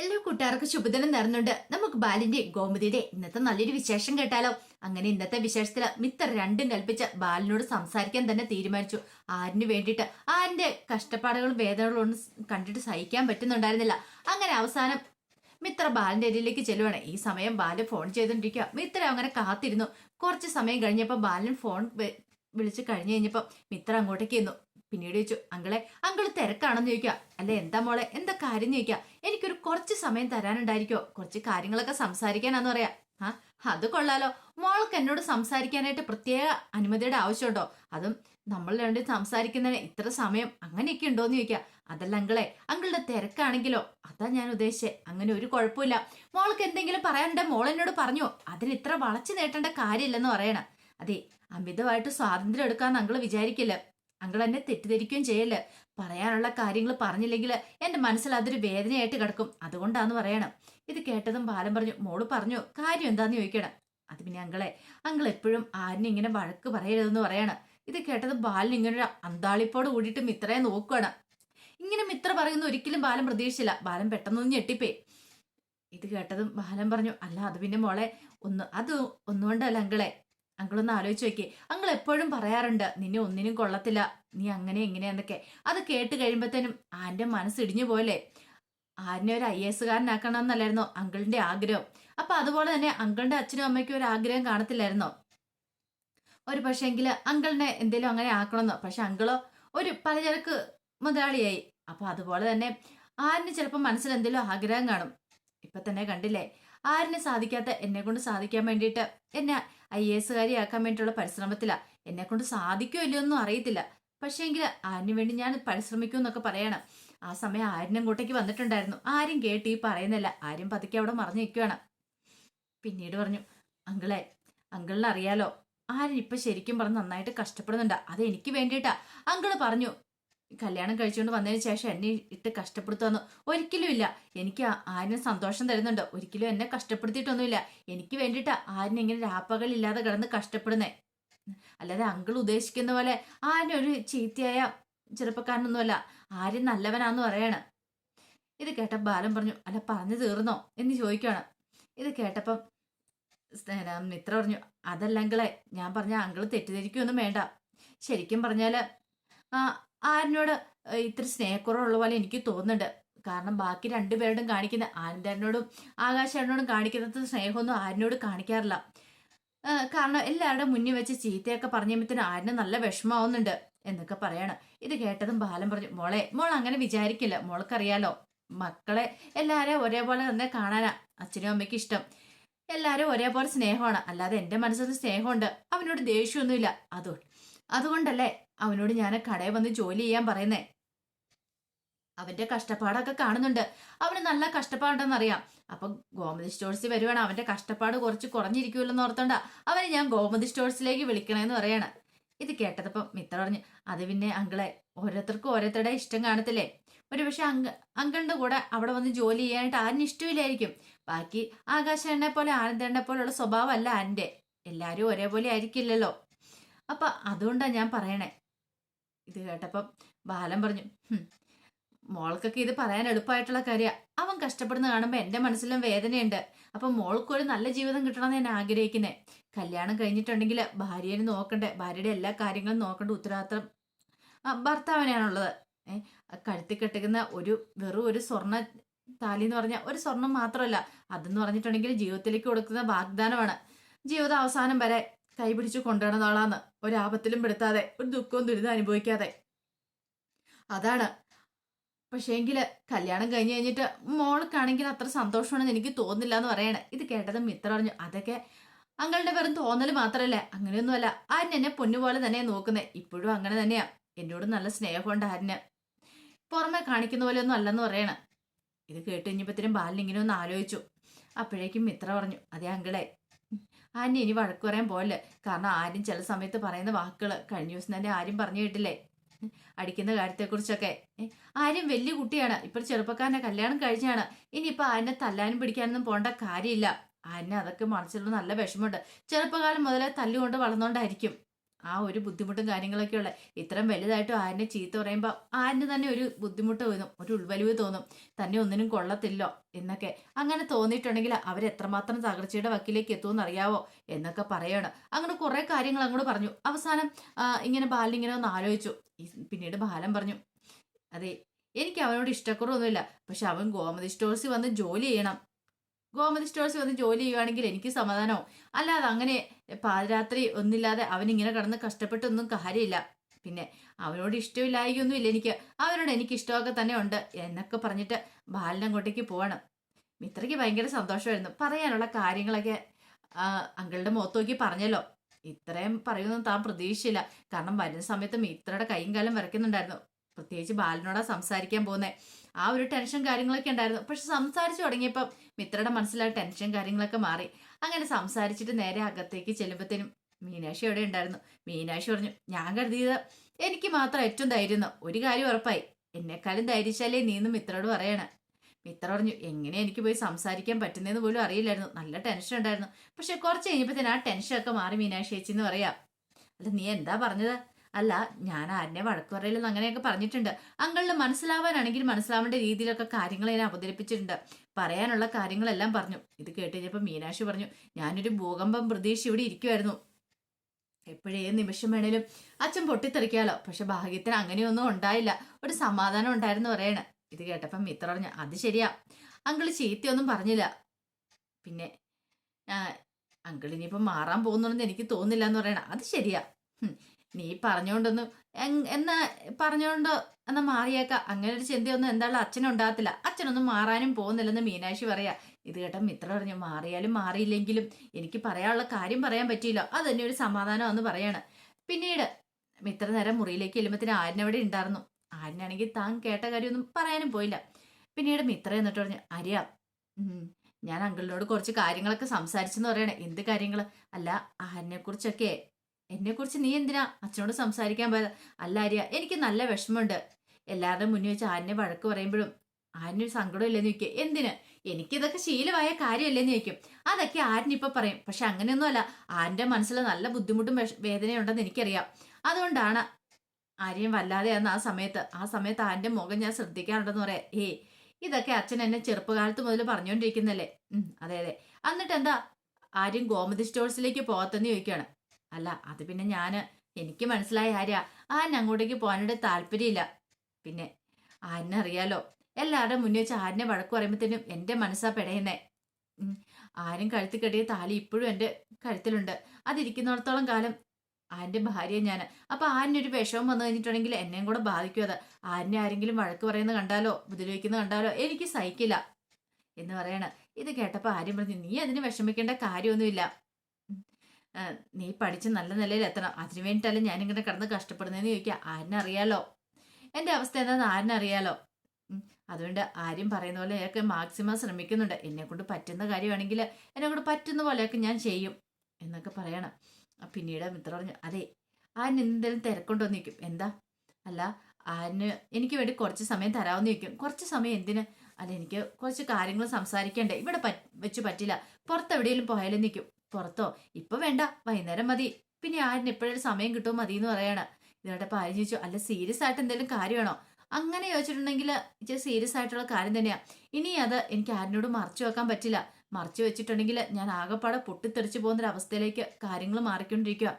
എല്ലാ കൂട്ടുകാർക്കും ശുഭദിനം നേർന്നുണ്ട്. നമുക്ക് ബാലിന്റെ ഗോമതിയുടെ ഇന്നത്തെ നല്ലൊരു വിശേഷം കേട്ടാലോ? അങ്ങനെ ഇന്നത്തെ വിശേഷത്തിൽ മിത്ര രണ്ടും കൽപ്പിച്ച് ബാലിനോട് സംസാരിക്കാൻ തന്നെ തീരുമാനിച്ചു. ആരിന് വേണ്ടിയിട്ട്? ആരിന്റെ കഷ്ടപ്പാടുകളും വേദനകളും ഒന്നും കണ്ടിട്ട് സഹിക്കാൻ പറ്റുന്നുണ്ടായിരുന്നില്ല. അങ്ങനെ അവസാനം മിത്ര ബാലിന്റെ അരിയിലേക്ക് ചെല്ലുവാണ്. ഈ സമയം ബാൽ ഫോൺ ചെയ്തോണ്ടിരിക്കുക മിത്ര അങ്ങനെ കാത്തിരുന്നു. കുറച്ച് സമയം കഴിഞ്ഞപ്പോൾ ബാലൻ ഫോൺ വിളിച്ച് കഴിഞ്ഞു കഴിഞ്ഞപ്പോൾ മിത്ര അങ്ങോട്ടേക്ക് ചെന്നു. പിന്നീട് ചോദിച്ചു അങ്കളെ അങ്കിൾ തിരക്കാണെന്ന് ചോദിക്കുക അല്ലെ എന്താ മോളെ? എന്താ കാര്യം ചോദിക്കുക കുറച്ച് സമയം തരാനുണ്ടായിരിക്കോ? കുറച്ച് കാര്യങ്ങളൊക്കെ സംസാരിക്കാനാന്ന് പറയാ. ആ അത് കൊള്ളാലോ. മോൾക്ക് എന്നോട് സംസാരിക്കാനായിട്ട് പ്രത്യേക അനുമതിയുടെ ആവശ്യമുണ്ടോ? അതും നമ്മൾ രണ്ടും സംസാരിക്കുന്നതിന് ഇത്ര സമയം അങ്ങനെയൊക്കെ ഉണ്ടോന്ന് ചോദിക്കാം. അതല്ല അങ്കിളെ അങ്കിളുടെ തിരക്കാണെങ്കിലോ? അതാ ഞാൻ ഉദ്ദേശിച്ചത് അങ്ങനെ ഒരു കുഴപ്പമില്ല. മോൾക്ക് എന്തെങ്കിലും പറയാനുണ്ടെ? മോൾ എന്നോട് പറഞ്ഞു. അതിന് ഇത്ര വളച്ചു നീട്ടേണ്ട കാര്യമില്ലെന്ന് പറയണ. അതെ അമിതമായിട്ട് സ്വാതന്ത്ര്യം എടുക്കാന്ന് അങ്കിൾ വിചാരിക്കില്ല. അങ്കിൾ എന്നെ തെറ്റിദ്ധരിക്കുകയും ചെയ്യല്ല? പറയാനുള്ള കാര്യങ്ങൾ പറഞ്ഞില്ലെങ്കിൽ എന്റെ മനസ്സിൽ അതൊരു വേദനയായിട്ട് കിടക്കും. അതുകൊണ്ടാന്ന് പറയണം. ഇത് കേട്ടതും ബാലൻ പറഞ്ഞു മോൾ പറഞ്ഞു കാര്യം എന്താന്ന് ചോദിക്കണം? അത് പിന്നെ അങ്കളെ അങ്കിൾ എപ്പോഴും ആരിനെ ഇങ്ങനെ വഴക്ക് പറയരുതെന്ന് പറയണം. ഇത് കേട്ടത് ബാലൻ ഇങ്ങനെ ഒരു അന്താളിപ്പോട് കൂടിയിട്ട് മിത്രയെ നോക്കുകയാണ് ഇങ്ങനെ മിത്ര പറയുന്ന ഒരിക്കലും ബാലൻ പ്രതീക്ഷിച്ചില്ല. ബാലൻ പെട്ടെന്നൊന്ന് ഞെട്ടിപ്പോയി ഇത് കേട്ടതും ബാലൻ പറഞ്ഞു അല്ല അത് പിന്നെ മോളെ ഒന്ന് അത് ഒന്നുകൊണ്ടല്ല അങ്കിളെ. അങ്കിളൊന്ന് ആലോചിച്ച് നോക്കി. അങ്കിൾ എപ്പോഴും പറയാറുണ്ട് നിന്നെ ഒന്നിനും കൊള്ളത്തില്ല. നീ അങ്ങനെ എങ്ങനെയാന്നൊക്കെ അത് കേട്ട് കഴിയുമ്പോഴത്തേനും ആന്റെ മനസ്സ് ഇടിഞ്ഞു പോലെ ആരിനെ ഒരു ഐ എസ് കാരനാക്കണം എന്നല്ലായിരുന്നോ അങ്കിളിന്റെ ആഗ്രഹം. അപ്പൊ അതുപോലെ തന്നെ അങ്കിളിന്റെ അച്ഛനും അമ്മയ്ക്കും ഒരു ആഗ്രഹം കാണത്തില്ലായിരുന്നോ? ഒരു പക്ഷേങ്കിൽ അങ്കിളിനെ എന്തെങ്കിലും അങ്ങനെ ആക്കണമെന്നോ പക്ഷെ അങ്കിളോ ഒരു പലചരക്ക് മുതലാളിയായി. അപ്പൊ അതുപോലെ തന്നെ ആരിന് ചിലപ്പോൾ മനസ്സിൽ എന്തെങ്കിലും ആഗ്രഹം കാണും. ഇപ്പൊ തന്നെ കണ്ടില്ലേ? ആരിന് സാധിക്കാത്ത എന്നെ കൊണ്ട് സാധിക്കാൻ വേണ്ടിയിട്ട്? എന്നെ ഐ എസ് ആക്കാൻ വേണ്ടിയിട്ടുള്ള പരിശ്രമത്തിലാ. എന്നെ കൊണ്ട് സാധിക്കോ ഇല്ലയോ ഒന്നും അറിയത്തില്ല. പക്ഷേങ്കിൽ ആരിനു വേണ്ടി ഞാൻ പരിശ്രമിക്കൂ എന്നൊക്കെ പറയണം. ആ സമയം ആര്യൻ അങ്ങോട്ടേക്ക് വന്നിട്ടുണ്ടായിരുന്നു. ആരും കേട്ട് ഈ പറയുന്നില്ല. ആരും പതുക്കെ അവിടെ മറഞ്ഞു നിൽക്കുകയാണ് പിന്നീട് പറഞ്ഞു അങ്കിളെ അങ്കിളിനറിയാലോ ആര്യൻ ഇപ്പൊ ശരിക്കും പറഞ്ഞ് നന്നായിട്ട് കഷ്ടപ്പെടുന്നുണ്ട്. അത് എനിക്ക് വേണ്ടിയിട്ടാ. അങ്കിൾ പറഞ്ഞു കല്യാണം കഴിച്ചുകൊണ്ട് വന്നതിന് ശേഷം എന്നെ ഇട്ട് കഷ്ടപ്പെടുത്തുമെന്ന് ഒരിക്കലും ഇല്ല എനിക്ക് ആരും സന്തോഷം തരുന്നുണ്ട്. ഒരിക്കലും എന്നെ കഷ്ടപ്പെടുത്തിയിട്ടൊന്നുമില്ല. എനിക്ക് വേണ്ടിയിട്ട് ആരും ഇങ്ങനെ രാപ്പകലില്ലാതെ കിടന്ന് കഷ്ടപ്പെടുന്നേ. അല്ലാതെ അങ്കിൾ ഉദ്ദേശിക്കുന്ന പോലെ ആരും ഒരു ചീത്തയായ ചെറുപ്പക്കാരനൊന്നുമല്ല. ആരും നല്ലവനാന്ന് പറയാണ്. ഇത് കേട്ട ബാലൻ പറഞ്ഞു അല്ല പറഞ്ഞു തീർന്നോ? എന്ന് ചോദിക്കുകയാണ് ഇത് കേട്ടപ്പം മിത്ര പറഞ്ഞു അതല്ലെങ്കിലേ ഞാൻ പറഞ്ഞ അങ്കിൾ തെറ്റിദ്ധരിക്കൊന്നും വേണ്ട. ശരിക്കും പറഞ്ഞാൽ ആ ആരിനോട് ഇത്ര സ്നേഹക്കുറവുള്ള പോലെ എനിക്ക് തോന്നുന്നുണ്ട്. കാരണം ബാക്കി രണ്ടുപേരോടും കാണിക്കുന്ന ആനന്ദനോടും ആകാശനോടും കാണിക്കുന്നത് സ്നേഹമൊന്നും ആരിനോട് കാണിക്കാറില്ല. കാരണം എല്ലാവരുടെ മുന്നിൽ വെച്ച് ചീത്തയൊക്കെ പറഞ്ഞപ്പോഴത്തേനും ആരിന് നല്ല വിഷമാവുന്നുണ്ട് എന്നൊക്കെ പറയാണ്. ഇത് കേട്ടതും ബാലൻ പറഞ്ഞു മോളെ മോൾ അങ്ങനെ വിചാരിക്കില്ല. മോൾക്കറിയാലോ മക്കളെ എല്ലാവരെയും ഒരേപോലെ തന്നെ കാണാനാ. അച്ഛനും അമ്മയ്ക്ക് ഇഷ്ടം. എല്ലാവരും ഒരേപോലെ സ്നേഹമാണ്. അല്ലാതെ എന്റെ മനസ്സിൽ സ്നേഹമുണ്ട്. അവനോട് ദേഷ്യമൊന്നുമില്ല. അതുകൊണ്ട് അതുകൊണ്ടല്ലേ അവനോട് ഞാൻ കടയിൽ വന്ന് ജോലി ചെയ്യാൻ പറയുന്നേ. അവന്റെ കഷ്ടപ്പാടൊക്കെ കാണുന്നുണ്ട്. അവന് നല്ല കഷ്ടപ്പാടുണ്ടെന്ന് അറിയാം അപ്പൊ ഗോമതി സ്റ്റോഴ്സിൽ വരുവാണ്. അവന്റെ കഷ്ടപ്പാട് കുറച്ച് കുറഞ്ഞിരിക്കുമല്ലോ ഓർത്തോണ്ട അവനെ ഞാൻ ഗോമതി സ്റ്റോഴ്സിലേക്ക് വിളിക്കണമെന്ന് പറയാണ്. ഇത് കേട്ടതപ്പം മിത്ര പറഞ്ഞു അത് പിന്നെ അങ്കിളെ ഓരോരുത്തർക്കും ഓരോരുത്തരുടെ ഇഷ്ടം കാണത്തില്ലേ? ഒരു പക്ഷെ അങ്ക അങ്കിളിന്റെ കൂടെ അവിടെ വന്ന് ജോലി ചെയ്യാനായിട്ട് ആരും ഇഷ്ടമില്ലായിരിക്കും. ബാക്കി ആകാശനെ പോലെ ആനന്ദനെ പോലുള്ള സ്വഭാവമല്ല ആന്റെ എല്ലാവരും ഒരേപോലെ ആയിരിക്കില്ലല്ലോ. അപ്പൊ അതുകൊണ്ടാണ് ഞാൻ പറയണേ ഇത് കേട്ടപ്പം ബാലൻ പറഞ്ഞു "ഹും, മോൾക്കൊക്കെ ഇത് പറയാൻ എളുപ്പമായിട്ടുള്ള കാര്യമാണ് അവൻ കഷ്ടപ്പെടുന്ന കാണുമ്പോൾ എന്റെ മനസ്സിലും വേദനയുണ്ട്. അപ്പം മോൾക്കൊരു നല്ല ജീവിതം കിട്ടണമെന്ന് ഞാൻ ആഗ്രഹിക്കുന്നേ. കല്യാണം കഴിഞ്ഞിട്ടുണ്ടെങ്കിൽ ഭാര്യനെ നോക്കണ്ടേ? ഭാര്യയുടെ എല്ലാ കാര്യങ്ങളും നോക്കേണ്ട ഭർത്താവിനെയാണുള്ളത്. ഏഹ് കഴുത്തി കെട്ടിക്കുന്ന ഒരു വെറും ഒരു സ്വർണ താലി എന്ന് പറഞ്ഞാൽ ഒരു സ്വർണം മാത്രമല്ല. അതെന്ന് പറഞ്ഞിട്ടുണ്ടെങ്കിൽ ജീവിതത്തിലേക്ക് കൊടുക്കുന്ന വാഗ്ദാനമാണ്. ജീവിതം അവസാനം വരെ കൈപിടിച്ച് കൊണ്ടുവരുന്ന ആളാന്ന് ഒരാപത്തിലും പെടുത്താതെ ഒരു ദുഃഖവും ദുരിതം അനുഭവിക്കാതെ. അതാണ്. പക്ഷേ പക്ഷേങ്കിൽ കല്യാണം കഴിഞ്ഞ് കഴിഞ്ഞിട്ട് മോൾക്കാണെങ്കിൽ അത്ര സന്തോഷമാണെന്ന് എനിക്ക് തോന്നുന്നില്ല എന്ന് പറയണേ. ഇത് കേട്ടത് മിത്ര പറഞ്ഞു അതൊക്കെ അങ്ങളുടെ വെറും തോന്നൽ മാത്രമല്ല അങ്ങനെയൊന്നുമല്ല. ആര്യൻ എന്നെ പൊന്നുപോലെ തന്നെ നോക്കുന്നേ. ഇപ്പോഴും അങ്ങനെ തന്നെയാ. എന്നോട് നല്ല സ്നേഹമുണ്ട് ആര്യന്. പുറമെ കാണിക്കുന്ന പോലെ ഒന്നും അല്ലെന്ന് പറയണ. ഇത് കേട്ട് കഴിഞ്ഞപ്പോഴത്തേനും ബാലിനിങ്ങനെ ഒന്ന് ആലോചിച്ചു. അപ്പോഴേക്കും മിത്ര പറഞ്ഞു അതേ അങ്കിളെ ആന്റി ഇനി വഴക്ക് പറയാൻ പോലെ കാരണം ആരും ചില സമയത്ത് പറയുന്ന വാക്കുകൾ കഴിഞ്ഞ ദിവസം തന്നെ ആരും പറഞ്ഞു കേട്ടില്ലേ? അടിക്കുന്ന കാര്യത്തെക്കുറിച്ചൊക്കെ. ആര്യം വലിയ കുട്ടിയാണ്. ഇപ്പൊ ചെറുപ്പക്കാരനെ കല്യാണം കഴിഞ്ഞാണ്. ഇനിയിപ്പൊ ആനെ തല്ലാനും പിടിക്കാനൊന്നും പോണ്ട കാര്യമില്ല. ആനെ അതൊക്കെ മറച്ചിട്ടുള്ള നല്ല വിഷമമുണ്ട്. ചെറുപ്പകാലം മുതലേ തല്ലുകൊണ്ട് വളർന്നോണ്ടായിരിക്കും. ആ ഒരു ബുദ്ധിമുട്ടും കാര്യങ്ങളൊക്കെ ഉള്ള. ഇത്രയും വലുതായിട്ട് ആരിനെ ചീത്ത പറയുമ്പോൾ ആരിന് തന്നെ ഒരു ബുദ്ധിമുട്ട് തോന്നും ഒരു ഉൾവലിവ് തോന്നും. തന്നെ ഒന്നിനും കൊള്ളത്തില്ലോ എന്നൊക്കെ അങ്ങനെ തോന്നിയിട്ടുണ്ടെങ്കിൽ അവരെത്രമാത്രം തകർച്ചയുടെ വക്കിലേക്ക് എത്തുമെന്ന് അറിയാവോ എന്നൊക്കെ പറയണം. അങ്ങനെ കുറേ കാര്യങ്ങൾ അങ്ങോട്ട് പറഞ്ഞു. അവസാനം ഇങ്ങനെ ബാലൻ ഇങ്ങനെ ഒന്ന് ആലോചിച്ചു. പിന്നീട് ബാലൻ പറഞ്ഞു അതെ എനിക്ക് അവനോട് ഇഷ്ടക്കുറവൊന്നുമില്ല. പക്ഷെ അവൻ ഗോമതി സ്റ്റോഴ്സിൽ വന്ന് ജോലി ചെയ്യണം. ഗോമതി സ്റ്റോഴ്സിൽ വന്ന് ജോലി ചെയ്യുകയാണെങ്കിൽ എനിക്ക് സമാധാനവും അല്ലാതെ അങ്ങനെ പാതിരാത്രി ഒന്നില്ലാതെ അവനിങ്ങനെ കടന്ന് കഷ്ടപ്പെട്ടൊന്നും കാര്യമില്ല. പിന്നെ അവനോട് ഇഷ്ടമില്ലായികൊന്നുമില്ല എനിക്ക്. അവനോട് എനിക്ക് ഇഷ്ടമൊക്കെ തന്നെ ഉണ്ട് എന്നൊക്കെ പറഞ്ഞിട്ട് ബാലൻ പോകണം മിത്രയ്ക്ക് ഭയങ്കര സന്തോഷമായിരുന്നു. പറയാനുള്ള കാര്യങ്ങളൊക്കെ അങ്കളുടെ മുഖത്ത് നോക്കി പറഞ്ഞല്ലോ. ഇത്രയും പറയുമെന്ന് താൻ പ്രതീക്ഷിച്ചില്ല. കാരണം വരുന്ന സമയത്ത് മിത്രയുടെ കൈയും കാലം വരയ്ക്കുന്നുണ്ടായിരുന്നു പ്രത്യേകിച്ച് ബാലനോടാ സംസാരിക്കാൻ പോകുന്നത് ആ ഒരു ടെൻഷൻ കാര്യങ്ങളൊക്കെ ഉണ്ടായിരുന്നു. പക്ഷെ സംസാരിച്ചു തുടങ്ങിയപ്പം മിത്രയുടെ മനസ്സിലാ ടെൻഷൻ കാര്യങ്ങളൊക്കെ മാറി. അങ്ങനെ സംസാരിച്ചിട്ട് നേരെ അകത്തേക്ക് ചെല്ലുമ്പത്തേനും മീനാക്ഷി അവിടെ ഉണ്ടായിരുന്നു. മീനാക്ഷി പറഞ്ഞു ഞാൻ കരുതിയത് എനിക്ക് മാത്രം ഏറ്റവും ധൈര്യം ഒരു കാര്യം ഉറപ്പായി. എന്നെക്കാളും ധൈര്യശാലേ നീന്ന് മിത്രയോട് പറയണ. മിത്ര പറഞ്ഞു എങ്ങനെ എനിക്ക് പോയി സംസാരിക്കാൻ പറ്റുന്നതെന്ന് പോലും അറിയില്ലായിരുന്നു. നല്ല ടെൻഷൻ ഉണ്ടായിരുന്നു. പക്ഷെ കുറച്ച് കഴിഞ്ഞപ്പോഴത്തേന് ആ ടെൻഷനൊക്കെ മാറി മീനാക്ഷി ചേച്ചി എന്ന് പറയാം. അല്ല നീ എന്താ പറഞ്ഞത്? അല്ല ഞാൻ ആരിനെ വഴക്ക് പറയലെന്ന് അങ്ങനെയൊക്കെ പറഞ്ഞിട്ടുണ്ട്. അങ്കളിന് മനസ്സിലാവാനാണെങ്കിൽ മനസ്സിലാവേണ്ട രീതിയിലൊക്കെ കാര്യങ്ങൾ ഞാൻ അവതരിപ്പിച്ചിട്ടുണ്ട്. പറയാനുള്ള കാര്യങ്ങളെല്ലാം പറഞ്ഞു. ഇത് കേട്ട് കഴിഞ്ഞപ്പോൾ മീനാക്ഷി പറഞ്ഞു ഞാനൊരു ഭൂകമ്പം പ്രതീക്ഷ ഇവിടെ ഇരിക്കുമായിരുന്നു എപ്പോഴേ നിമിഷം വേണേലും അച്ഛൻ പൊട്ടിത്തെറിക്കാലോ. പക്ഷെ ഭാഗ്യത്തിന് അങ്ങനെയൊന്നും ഉണ്ടായില്ല. ഒരു സമാധാനം ഉണ്ടായിരുന്നു പറയണേ. ഇത് കേട്ടപ്പം മിത്ര പറഞ്ഞു അത് ശരിയാ. അങ്കിൾ ചീത്തയൊന്നും പറഞ്ഞില്ല. പിന്നെ അങ്കിൾ ഇനിയിപ്പം മാറാൻ പോകുന്നുണ്ടെന്ന് എനിക്ക് തോന്നില്ല എന്ന് പറയണ. അത് ശരിയാ. നീ പറഞ്ഞോണ്ടൊന്നും എന്ന എന്നാ എന്ന മാറിയേക്ക. അങ്ങനെ ഒരു ചിന്തയൊന്നും എന്തായാലും അച്ഛനുണ്ടാകത്തില്ല അച്ഛനൊന്നും മാറാനും പോകുന്നില്ലെന്ന് മീനാക്ഷി പറയാ. ഇത് കേട്ട മിത്ര പറഞ്ഞു മാറിയാലും മാറിയില്ലെങ്കിലും എനിക്ക് പറയാനുള്ള കാര്യം പറയാൻ പറ്റിയില്ല. അത് തന്നെ ഒരു സമാധാനമാണെന്ന് പറയാണ്. പിന്നീട് മിത്ര നേരം മുറിയിലേക്ക് ചെല്ലുമ്പത്തിന് ആരിനവിടെ ഉണ്ടായിരുന്നു. ആരിനാണെങ്കിൽ താൻ കേട്ട കാര്യമൊന്നും പറയാനും പോയില്ല. പിന്നീട് മിത്ര എന്നിട്ട് പറഞ്ഞു അരിയ ഞാൻ അങ്കിളിനോട് കുറച്ച് കാര്യങ്ങളൊക്കെ സംസാരിച്ചെന്ന് പറയണേ. എന്ത് കാര്യങ്ങൾ അല്ല ആരിനെ കുറിച്ചൊക്കെ എന്നെ കുറിച്ച് നീ എന്തിനാ അച്ഛനോട് സംസാരിക്കാൻ പോയത്? അല്ല ആര്യ എനിക്ക് നല്ല വിഷമമുണ്ട്. എല്ലാവരുടെയും മുന്നിൽ വെച്ച് ആരിനെ വഴക്ക് പറയുമ്പോഴും ആരിനൊരു സങ്കടം ഇല്ലെന്ന് ചോദിക്കുക എന്തിന്? എനിക്കിതൊക്കെ ശീലമായ കാര്യമല്ലെന്ന് ചോദിക്കും. അതൊക്കെ ആരിനിപ്പൊ പറയും. പക്ഷെ അങ്ങനെയൊന്നുമല്ല ആന്റെ മനസ്സിൽ നല്ല ബുദ്ധിമുട്ടും വേദനയുണ്ടെന്ന് എനിക്കറിയാം. അതുകൊണ്ടാണ് ആരെയും വല്ലാതെയാന്ന് ആ സമയത്ത് ആ സമയത്ത് ആന്റെ മുഖം ഞാൻ ശ്രദ്ധിക്കാറുണ്ടെന്ന് പറയാം. ഏയ് ഇതൊക്കെ അച്ഛൻ എന്നെ ചെറുപ്പകാലത്ത് മുതൽ പറഞ്ഞുകൊണ്ടിരിക്കുന്നല്ലേ ഉം അതെ അതെ. എന്നിട്ട് എന്താ ആരും ഗോമതി സ്റ്റോഴ്സിലേക്ക് പോകത്തെന്ന് ചോദിക്കുകയാണ്. അല്ല അത് പിന്നെ ഞാൻ എനിക്ക് മനസ്സിലായ ആര്യ ആ അങ്ങോട്ടേക്ക് പോകാനായിട്ട് താല്പര്യമില്ല. പിന്നെ ആരിനറിയാലോ എല്ലാവരുടെ മുന്നിൽ വെച്ച് ആരിനെ വഴക്ക് പറയുമ്പോഴത്തേനും എന്റെ മനസ്സാ പെടയുന്നേ. ആരും കഴുത്തി കെട്ടിയ താലി ഇപ്പോഴും എന്റെ കഴുത്തിലുണ്ട്. അതിരിക്കുന്നിടത്തോളം കാലം ആന്റെ ഭാര്യ ഞാൻ അപ്പോൾ ആരിനൊരു വിഷമം വന്നു കഴിഞ്ഞിട്ടുണ്ടെങ്കിൽ എന്നെയും കൂടെ ബാധിക്കും അത്. ആരിനെ ആരെങ്കിലും വഴക്ക് പറയുന്നത് കണ്ടാലോ ഉപദ്രവിക്കുന്നത് കണ്ടാലോ എനിക്ക് സഹിക്കില്ല. എന്ന് പറയണ. ഇത് കേട്ടപ്പോൾ ആര്യം പറഞ്ഞു നീ അതിന് വിഷമിക്കേണ്ട കാര്യമൊന്നുമില്ല. നീ പഠിച്ച് നല്ല നിലയിൽ എത്തണം. അതിനു വേണ്ടിയിട്ടല്ല ഞാനിങ്ങനെ കിടന്ന് കഷ്ടപ്പെടുന്നതെന്ന് ചോദിക്കുക. ആരിനറിയാലോ? എന്റെ അവസ്ഥ എന്താണെന്ന് ആരിനറിയാലോ. അതുകൊണ്ട് ആരും പറയുന്ന പോലെ ഒക്കെ മാക്സിമം ശ്രമിക്കുന്നുണ്ട്. എന്നെ കൊണ്ട് പറ്റുന്ന കാര്യമാണെങ്കിൽ എന്നെ കൊണ്ട് പറ്റുന്ന പോലെയൊക്കെ ഞാൻ ചെയ്യും എന്നൊക്കെ പറയണം. പിന്നീട് മിത്ര പറഞ്ഞു അതെ ആരിന് എന്തെങ്കിലും തിരക്കൊണ്ടോ നിൽക്കും എന്താ? അല്ല ആരിന് എനിക്ക് വേണ്ടി കുറച്ച് സമയം തരാമെന്ന് ചോദിക്കും. കുറച്ച് സമയം എന്തിന്? അല്ല എനിക്ക് കുറച്ച് കാര്യങ്ങൾ സംസാരിക്കണ്ടേ. ഇവിടെ വെച്ച് പറ്റില്ല. പുറത്തെവിടെയെങ്കിലും പോയാലും നിൽക്കും പുറത്തോ? ഇപ്പൊ വേണ്ട വൈകുന്നേരം മതി. പിന്നെ ആരിന് എപ്പോഴും സമയം കിട്ടുമോ മതി എന്ന് പറയാണ്. ഇതിനോടൊപ്പം പാരി ചോദിച്ചു അല്ല സീരിയസ് ആയിട്ട് എന്തെങ്കിലും കാര്യമാണോ അങ്ങനെ ചോദിച്ചിട്ടുണ്ടെങ്കിൽ ഇച്ചിരി സീരിയസ് ആയിട്ടുള്ള കാര്യം തന്നെയാ. ഇനി അത് എനിക്ക് ആരിനോട് മറച്ചു വെക്കാൻ പറ്റില്ല. മറച്ചു വെച്ചിട്ടുണ്ടെങ്കിൽ ഞാൻ ആകെപ്പാടെ പൊട്ടിത്തെറിച്ചു പോകുന്ന ഒരു അവസ്ഥയിലേക്ക് കാര്യങ്ങൾ മാറിക്കൊണ്ടിരിക്കുക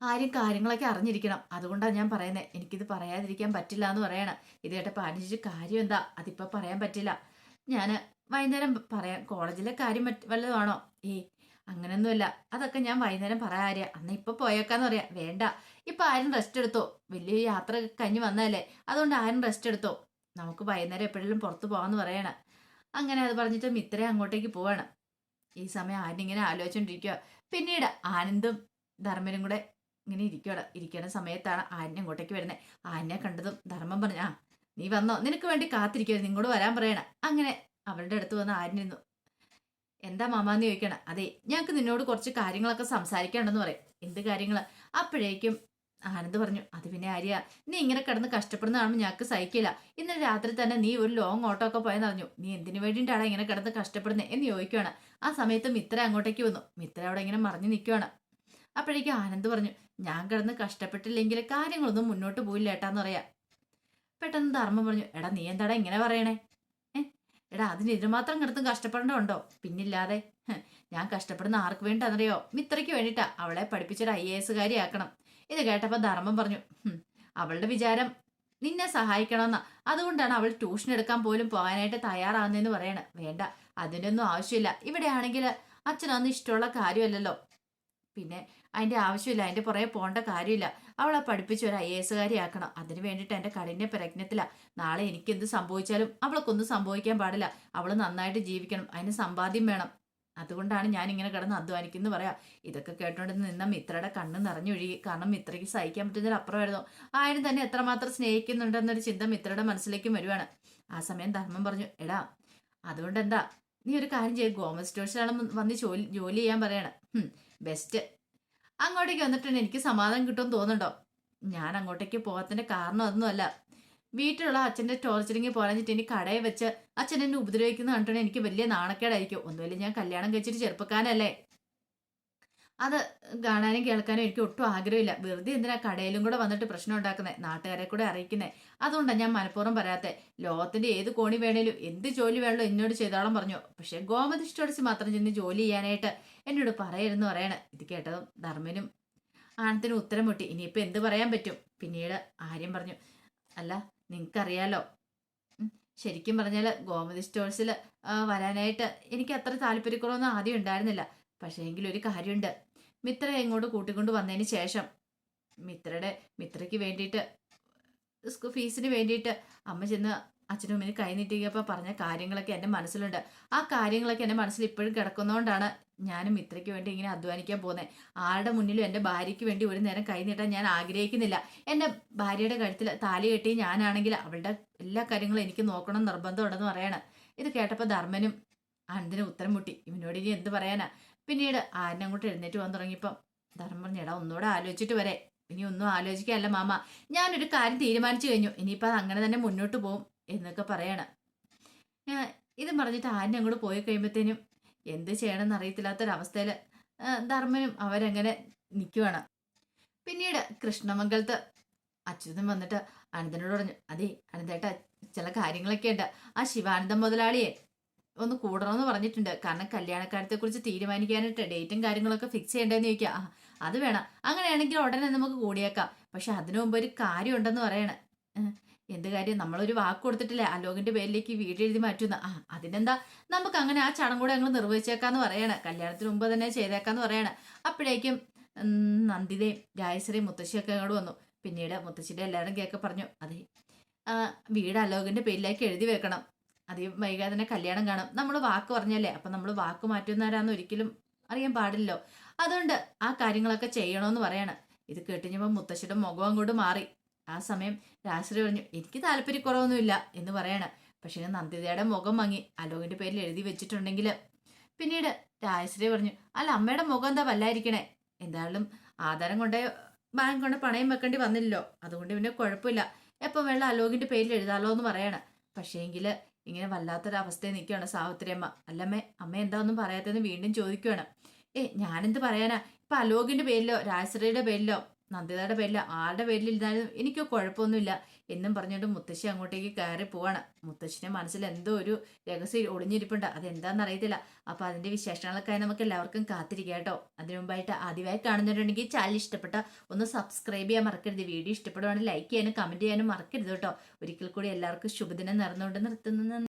ആരും കാര്യങ്ങളൊക്കെ അറിഞ്ഞിരിക്കണം. അതുകൊണ്ടാണ് ഞാൻ പറയുന്നത് എനിക്കിത് പറയാതിരിക്കാൻ പറ്റില്ല എന്ന് പറയണം. ഇത് പാനിച്ച് കാര്യം എന്താ? അതിപ്പോൾ പറയാൻ പറ്റില്ല. ഞാൻ വൈകുന്നേരം പറയാം കോളേജിലെ കാര്യം വല്ലതുമാണോ ഏയ് അങ്ങനെയൊന്നുമില്ല അതൊക്കെ ഞാൻ വൈകുന്നേരം പറയാറിയ അന്ന് ഇപ്പൊ പോയേക്കാന്ന് പറയാ. വേണ്ട. ഇപ്പൊ ആരും റെസ്റ്റ് എടുത്തോ? വലിയ യാത്ര കഴിഞ്ഞ് വന്നതല്ലേ? അതുകൊണ്ട് ആരും റെസ്റ്റ് എടുത്തോ? നമുക്ക് വൈകുന്നേരം എപ്പോഴെങ്കിലും പുറത്തു പോകാന്ന് പറയണ. അങ്ങനെ അത് പറഞ്ഞിട്ട് മിത്രേ അങ്ങോട്ടേക്ക് പോവാണ്. ഈ സമയം ആരിങ്ങനെ ആലോചിച്ചോണ്ടിരിക്കുക പിന്നീട് ആനന്ദും ധർമ്മനും കൂടെ ഇങ്ങനെ ഇരിക്കണം ഇരിക്കുന്ന സമയത്താണ് ആന്യ അങ്ങോട്ടേക്ക് വരുന്നത് ആന്യ കണ്ടതും ധർമ്മം പറഞ്ഞു ആ നീ വന്നോ? നിനക്ക് വേണ്ടി കാത്തിരിക്കുമായിരുന്നു നിങ്ങളോട് വരാൻ പറയണ. അങ്ങനെ അവളുടെ അടുത്ത് വന്ന് ആന്യ നിന്നു എന്താ മാമാന്ന് ചോദിക്കണ? അതെ ഞങ്ങൾക്ക് നിന്നോട് കുറച്ച് കാര്യങ്ങളൊക്കെ സംസാരിക്കാണ്ടെന്ന് പറയും. എന്ത് കാര്യങ്ങൾ അപ്പോഴേക്കും ആനന്ദ് പറഞ്ഞു അത് പിന്നെ ആര്യ? നീ ഇങ്ങനെ കിടന്ന് കഷ്ടപ്പെടുന്ന കാണുമ്പോൾ ഞങ്ങൾക്ക് സഹിക്കില്ല. ഇന്നലെ രാത്രി തന്നെ നീ ഒരു ലോങ് ഓട്ടോ ഒക്കെ പോയെന്ന് അറിഞ്ഞു. നീ എന്തിനു വേണ്ടിയിട്ടാണ് ഇങ്ങനെ കിടന്ന് കഷ്ടപ്പെടുന്നത് എന്ന് ചോദിക്കുവാണ്. ആ സമയത്ത് മിത്ര അങ്ങോട്ടേക്ക് വന്നു. മിത്ര അവിടെ ഇങ്ങനെ മറിഞ്ഞു നിൽക്കുകയാണ് അപ്പോഴേക്കും ആനന്ദ് പറഞ്ഞു ഞാൻ കിടന്ന് കഷ്ടപ്പെട്ടില്ലെങ്കിൽ കാര്യങ്ങളൊന്നും മുന്നോട്ട് പോയില്ല ഏട്ടാന്ന് പറയാ. പെട്ടെന്ന് ധർമ്മം പറഞ്ഞു എടാ നീ എന്താടാ ഇങ്ങനെ പറയണേ? എടാ അതിന് ഇതിനുമാത്രം കിടത്തും കഷ്ടപ്പെടേണ്ടതുണ്ടോ? പിന്നില്ലാതെ. ഞാൻ കഷ്ടപ്പെടുന്ന ആർക്ക് വേണ്ടിയാണെന്നറിയോ മിത്രയ്ക്ക് വേണ്ടിയിട്ടാ അവളെ പഠിപ്പിച്ചൊരു ഐ എ എസ് ആക്കണം. ഇത് കേട്ടപ്പോൾ ധർമ്മം പറഞ്ഞു അവളുടെ വിചാരം നിന്നെ സഹായിക്കണമെന്നാ. അതുകൊണ്ടാണ് അവൾ ട്യൂഷൻ എടുക്കാൻ പോലും പോകാനായിട്ട് തയ്യാറാകുന്നതെന്ന് പറയണ. വേണ്ട അതിനൊന്നും ആവശ്യമില്ല. ഇവിടെ ആണെങ്കിൽ അച്ഛനൊന്നും ഇഷ്ടമുള്ള കാര്യമല്ലല്ലോ. പിന്നെ അതിന്റെ ആവശ്യമില്ല അതിന്റെ പുറകെ പോകേണ്ട കാര്യമില്ല. അവളെ പഠിപ്പിച്ച് ഒരു ഐ എസ് ആക്കണം അതിന് വേണ്ടിയിട്ട് എന്റെ കഠിന പ്രയത്നത്തിലാണ് നാളെ എനിക്ക് എന്ത് സംഭവിച്ചാലും അവൾക്കൊന്നും സംഭവിക്കാൻ പാടില്ല. അവൾ നന്നായിട്ട് ജീവിക്കണം. അതിന് സമ്പാദ്യം വേണം. അതുകൊണ്ടാണ് ഞാൻ ഇങ്ങനെ കിടന്ന് അധ്വാനിക്കുന്നു പറയാം. ഇതൊക്കെ കേട്ടോണ്ട് നിന്ന മിത്രയുടെ കണ്ണ് നിറഞ്ഞൊഴുകി. കാരണം മിത്രയ്ക്ക് സഹിക്കാൻ പറ്റുന്നതിൽ അപ്പുറമായിരുന്നു. ആരും തന്നെ എത്രമാത്രം സ്നേഹിക്കുന്നുണ്ടെന്നൊരു ചിന്ത മിത്രയുടെ മനസ്സിലേക്കും വരുവാണ്. ആ സമയം ധർമ്മം പറഞ്ഞു എടാ അതുകൊണ്ട് എന്താ നീ ഒരു കാര്യം ചെയ്യും. ഗോമസ് സ്റ്റോഴ്സിലാണ് വന്ന് ജോലി ജോലി ചെയ്യാൻ പറയണം. ബെസ്റ്റ്. അങ്ങോട്ടേക്ക് വന്നിട്ടുണ്ട് എനിക്ക് സമാധാനം കിട്ടുമെന്ന് തോന്നുന്നുണ്ടോ? ഞാൻ അങ്ങോട്ടേക്ക് പോകാത്തതിന്റെ കാരണം അതൊന്നുമല്ല. വീട്ടിലുള്ള അച്ഛന്റെ ടോർച്ചറിങ് പോരാഞ്ഞിട്ട് ഇനി കടയിൽ വെച്ച് അച്ഛൻ എന്നെ ഉപദ്രവിക്കുന്ന കണ്ടിട്ട് എനിക്ക് വലിയ നാണക്കേടായിരിക്കും. ഒന്നുമില്ല ഞാൻ കല്യാണം കഴിച്ചിട്ട് ചെറുപ്പക്കാരനല്ലേ. അത് കാണാനും കേൾക്കാനും എനിക്ക് ഒട്ടും ആഗ്രഹമില്ല. വെറുതെ എന്തിനാ കടയിലും കൂടെ വന്നിട്ട് പ്രശ്നം ഉണ്ടാക്കുന്നത് നാട്ടുകാരെ കൂടെ അറിയിക്കുന്നത് അതുകൊണ്ടാണ് ഞാൻ മനഃപൂർവം പറയാത്തെ ലോകത്തിന്റെ ഏത് കോണി വേണേലും എന്ത് ജോലി വേണമല്ലോ എന്നോട് ചെയ്തോളം പറഞ്ഞു. പക്ഷെ ഗോമതിഷ്ടോടിച്ച് മാത്രം ചെന്ന് ജോലി ചെയ്യാനായിട്ട് എന്നോട് പറയരുന്ന് പറയണ. ഇത് കേട്ടതും ധർമ്മനും ആനന്ദിനും ഉത്തരം മുട്ടി. ഇനിയിപ്പോൾ എന്ത് പറയാൻ പറ്റും? പിന്നീട് ആര്യം പറഞ്ഞു. അല്ല നിങ്ങൾക്കറിയാലോ? ശരിക്കും പറഞ്ഞാൽ ഗോമതി സ്റ്റോഴ്സിൽ വരാനായിട്ട് എനിക്ക് അത്ര താല്പര്യക്കുറവൊന്നും ആദ്യം ഉണ്ടായിരുന്നില്ല. പക്ഷേ എങ്കിലൊരു കാര്യമുണ്ട്. മിത്ര എങ്ങോട്ട് കൂട്ടിക്കൊണ്ട് വന്നതിന് ശേഷം മിത്രയുടെ മിത്രയ്ക്ക് വേണ്ടിയിട്ട് ഫീസിന് വേണ്ടിയിട്ട് അമ്മ ചെന്ന് അച്ഛനും അമ്മയും കൈ നീട്ടിയപ്പോൾ പറഞ്ഞ കാര്യങ്ങളൊക്കെ എന്റെ മനസ്സിലുണ്ട്. ആ കാര്യങ്ങളൊക്കെ എന്റെ മനസ്സിൽ ഇപ്പോഴും കിടക്കുന്നതുകൊണ്ടാണ് ഞാനും ഇത്രയ്ക്ക് വേണ്ടി ഇങ്ങനെ അധ്വാനിക്കാൻ പോകുന്നത് ആളുടെ മുന്നിലും എന്റെ ഭാര്യയ്ക്ക് വേണ്ടി ഒരു നേരം കൈ നീട്ടാൻ ഞാൻ ആഗ്രഹിക്കുന്നില്ല. എന്റെ ഭാര്യയുടെ കഴുത്തിൽ താലി കെട്ടി ഞാനാണെങ്കിൽ അവളുടെ എല്ലാ കാര്യങ്ങളും എനിക്ക് നോക്കണം നിർബന്ധമുണ്ടെന്ന് പറയാണ്. ഇത് കേട്ടപ്പോൾ ധർമ്മനും അനന്തിനും ഉത്തരം മുട്ടി. ഇവനോട് ഇനി എന്ത് പറയാനാ? പിന്നീട് ആരനെ അങ്ങോട്ട് എഴുന്നേറ്റ് വന്നു തുടങ്ങിയപ്പം ധർമ്മം പറഞ്ഞു എടാ ഒന്നുകൂടെ ആലോചിച്ചിട്ട് വരെ. ഇനി ഒന്നും ആലോചിക്കാനല്ല മാമ. ഞാനൊരു കാര്യം തീരുമാനിച്ചു കഴിഞ്ഞു. ഇനിയിപ്പോൾ അത് അങ്ങനെ തന്നെ മുന്നോട്ട് പോകും. എന്നൊക്കെ പറയണം. ഇത് പറഞ്ഞിട്ട് ആന അങ്ങോട്ട് പോയി കഴിയുമ്പോഴത്തേനും എന്ത് ചെയ്യണമെന്ന് അറിയത്തില്ലാത്തൊരവസ്ഥയിൽ ധർമ്മനും അവരങ്ങനെ നിൽക്കുവാണ് പിന്നീട് കൃഷ്ണമംഗലത്ത് അച്യുതൻ വന്നിട്ട് അനന്തനോട് പറഞ്ഞു അതെ അനന്തേട്ട ചില കാര്യങ്ങളൊക്കെ ഉണ്ട്. ആ ശിവാനന്ദ മുതലാളിയെ ഒന്ന് കൂടണമെന്ന് പറഞ്ഞിട്ടുണ്ട്. കാരണം കല്യാണക്കാര്യത്തെ കുറിച്ച് തീരുമാനിക്കാനായിട്ട് ഡേറ്റും കാര്യങ്ങളൊക്കെ ഫിക്സ് ചെയ്യേണ്ടതെന്ന് ചോദിക്കുക ആ അത് വേണം. അങ്ങനെയാണെങ്കിൽ ഉടനെ നമുക്ക് കൂടിയേക്കാം. പക്ഷെ അതിനു മുമ്പ് ഒരു കാര്യം ഉണ്ടെന്ന് പറയണ എന്ത് കാര്യം? നമ്മളൊരു വാക്ക് കൊടുത്തിട്ടില്ലേ? അലോകിന്റെ പേരിലേക്ക് വീട് എഴുതി മാറ്റുന്ന. ആ അതിനെന്താ? നമുക്ക് അങ്ങനെ ആ ചടം കൂടെ ഞങ്ങൾ നിർവഹിച്ചേക്കാന്ന് പറയണ. കല്യാണത്തിന് മുമ്പ് തന്നെ ചെയ്തേക്കാന്ന് പറയണ. അപ്പോഴേക്കും നന്ദിതയും രാജശ്രീ മുത്തശ്ശിയൊക്കെ അങ്ങോട്ട് വന്നു. പിന്നീട് മുത്തശ്ശിയുടെ എല്ലാവരും കേൾക്കെ പറഞ്ഞു. അതെ വീട് അലോകിന്റെ പേരിലേക്ക് എഴുതി വെക്കണം. അതേ വൈകാതെ തന്നെ കല്യാണം കാണും. നമ്മൾ വാക്ക് പറഞ്ഞല്ലേ? അപ്പം നമ്മൾ വാക്ക് മാറ്റുന്നവരാന്ന് ഒരിക്കലും അറിയാൻ പാടില്ലല്ലോ. അതുകൊണ്ട് ആ കാര്യങ്ങളൊക്കെ ചെയ്യണമെന്ന് പറയണം. ഇത് കേട്ടുകഴിഞ്ഞപ്പോൾ മുത്തശ്ശിയുടെ മുഖം അങ്ങോട്ട് മാറി. ആ സമയം രാശ്രി പറഞ്ഞു എനിക്ക് താല്പര്യക്കുറവൊന്നുമില്ല എന്ന് പറയാണ്. പക്ഷേ നന്ദിതയുടെ മുഖം മങ്ങി അലോകിന്റെ പേരിൽ എഴുതി വെച്ചിട്ടുണ്ടെങ്കിൽ. പിന്നീട് രാജശ്രീ പറഞ്ഞു അല്ല അമ്മയുടെ മുഖം എന്താ വല്ലായിരിക്കണേ? എന്തായാലും ആധാരം കൊണ്ടേ ബാങ്ക് കൊണ്ട് പണയം വെക്കേണ്ടി വന്നില്ലല്ലോ. അതുകൊണ്ട് പിന്നെ കുഴപ്പമില്ല. എപ്പം വെള്ളം അലോകിന്റെ പേരിൽ എഴുതാലോ എന്ന് പറയണം. പക്ഷേങ്കിൽ ഇങ്ങനെ വല്ലാത്തൊരവസ്ഥയിൽ നിൽക്കുകയാണ് സാവിത്രി അമ്മ. അല്ലമ്മേ അമ്മ എന്താ ഒന്നും പറയാത്തതെന്ന് വീണ്ടും ചോദിക്കുകയാണ്. ഏ ഞാനെന്ത് പറയാനാ? ഇപ്പൊ അലോകിന്റെ പേരിലോ രാജശ്രീയുടെ പേരിലോ നന്ദിതയുടെ പേരിൽ ആരുടെ പേരിൽ ഇരുന്നാലും എനിക്ക് കുഴപ്പമൊന്നുമില്ല. എന്നും പറഞ്ഞുകൊണ്ട് മുത്തശ്ശി അങ്ങോട്ടേക്ക് കയറി പോവാണ്. മുത്തശ്ശിന്റെ മനസ്സിൽ എന്തോ ഒരു രഹസ്യം ഒളിഞ്ഞിരിപ്പുണ്ട്. അതെന്താണെന്ന് അറിയത്തില്ല. അപ്പൊ അതിന്റെ വിശേഷങ്ങളൊക്കെ നമുക്ക് എല്ലാവർക്കും കാത്തിരിക്കാം കേട്ടോ. അതിനു മുമ്പായിട്ട് ആദ്യമായി കാണുന്നവരുണ്ടെങ്കിൽ ചാനൽ ഇഷ്ടപ്പെട്ട ഒന്ന് സബ്സ്ക്രൈബ് ചെയ്യാൻ മറക്കരുത്. വീഡിയോ ഇഷ്ടപ്പെടുവാണെങ്കിൽ ലൈക്ക് ചെയ്യാനും കമന്റ് ചെയ്യാനും മറക്കരുത് കേട്ടോ. ഒരിക്കൽ കൂടി എല്ലാവർക്കും ശുഭദിനം നേർന്നുകൊണ്ട് നിർത്തുന്നു.